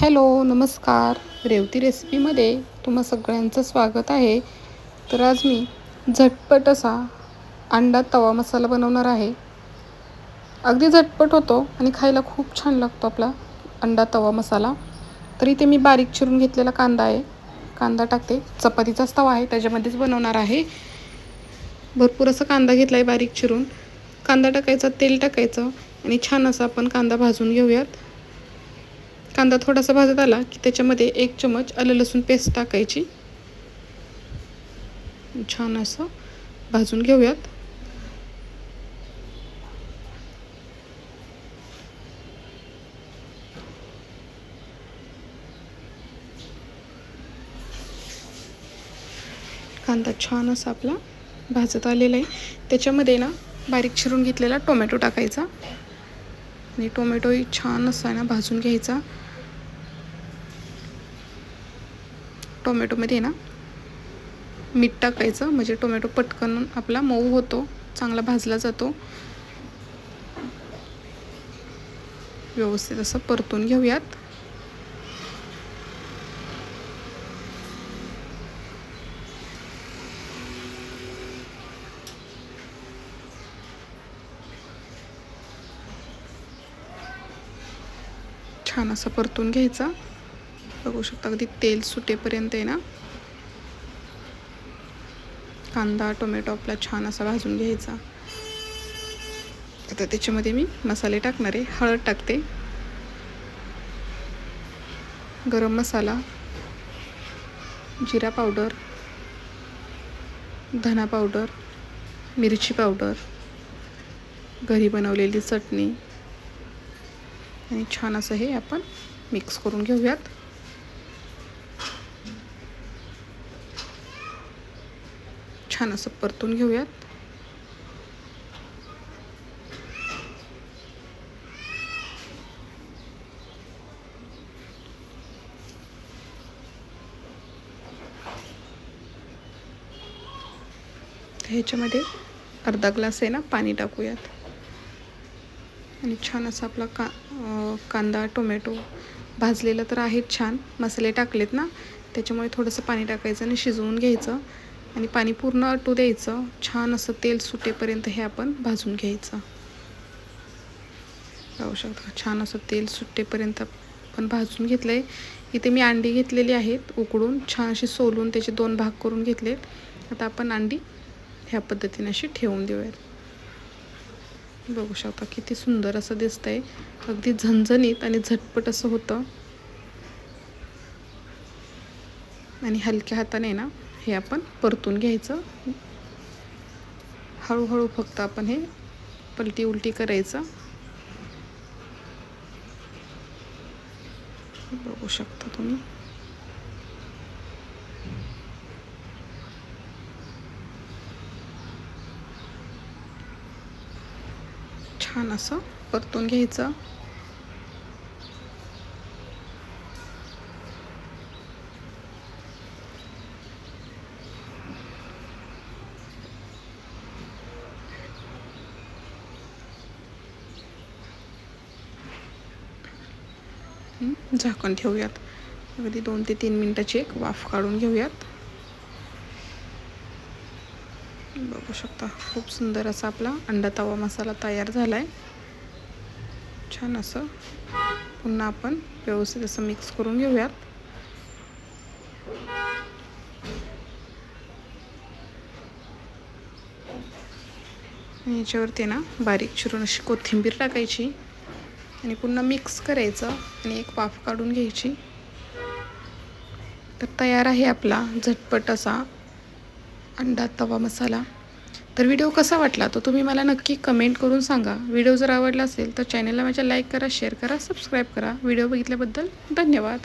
Hello नमस्कार. रेवती रेसिपीमध्ये तुम्हा सगळ्यांचं स्वागत आहे. तर आज मी झटपट असा अंडा तवा मसाला बनवणार आहे. अगदी झटपट होतो आणि खायला खूप छान लागतो आपला अंडा तवा मसाला. तर इथे मी बारीक चिरून घेतलेला कांदा आहे. कांदा टाकते. चपातीचाच तवा आहे. त्याच्यामध्येच बनवणार आहे. भरपूर असं कांदा घेतला आहे बारीक चिरून. कांदा टाकायचा तेल टाकायचं आणि छान असा आपण कांदा भाजून घेऊयात. कांदा थोडासा भाजत आला की त्याच्यामध्ये एक चमच आलं लसूण पेस्ट टाकायची. छान असं भाजून घेऊयात. कांदा छान असा आपला भाजत आलेला आहे. त्याच्यामध्ये ना बारीक चिरून घेतलेला टोमॅटो टाकायचा. आणि टोमॅटोही छान असा ना भाजून घ्यायचा. टोमॅटोमध्ये ना मीठ टाकायचं म्हणजे टोमॅटो पटकन आपला मऊ होतो चांगला भाजला जातो. व्यवस्थित असं परतून घेऊयात. छान असं परतून घ्यायचा. बघू शकता अगदी तेल सुटेपर्यंत आहे ना. कांदा टोमॅटो आपला छान असा भाजून घ्यायचा. आता त्याच्यामध्ये मी मसाले टाकणार आहे. हळद टाकते. गरम मसाला जिरा पावडर धना पावडर मिरची पावडर घरी बनवलेली चटणी आणि छान असं हे आपण मिक्स करून घेऊयात. छान असं परतून घेऊयात. ह्याच्यामध्ये अर्धा ग्लास आहे ना पाणी टाकूयात. आणि छान असा आपला का कांदा टोमॅटो भाजलेलं तर आहेत छान. मसाले टाकलेत ना त्याच्यामुळे थोडंसं पाणी टाकायचं आणि शिजवून घ्यायचं. आणि पाणी पूर्ण अटू द्यायचं. छान असं तेल सुटेपर्यंत हे आपण भाजून घ्यायचं. पाहू शकता छान असं तेल सुटेपर्यंत आपण भाजून घेतलं आहे इथे मी अंडी घेतलेली आहेत उकडून. छान अशी सोलून त्याचे दोन भाग करून घेतलेत. आता आपण अंडी ह्या पद्धतीने अशी ठेवून देऊयात. बघू शकता किती सुंदर असं दिसतंय. अगदी झणझणीत आणि झटपट असं होतं. आणि हलक्या हाताने ना हे आपण परतून घ्यायचं. हळूहळू फक्त आपण हे पलटी उलटी करायचं. बघू शकता तुम्ही. छान असं परतून घ्यायचं. झाकण ठेवूयात. अगदी दोन ते तीन मिनटाची एक वाफ काढून घेऊयात. बघू शकता खूप सुंदर असा आपला अंडा तवा मसाला तयार झाला आहे छान असं पुन्हा आपण व्यवस्थित असं मिक्स करून घेऊयात. याच्यावरती ना बारीक चिरून अशी कोथिंबीर टाकायची आणि पुन्हा मिक्स करायचं आणि एक वाफ काढून घ्यायची. तर तयार आहे आपला झटपट असा अंडा तवा मसाला. तर व्हिडिओ कसा वाटला तो तुम्ही मला नक्की कमेंट करून सांगा. व्हिडिओ जर आवडला असेल तर चॅनलला माझ्या लाईक करा शेअर करा सबस्क्राईब करा. व्हिडिओ बघितल्याबद्दल धन्यवाद.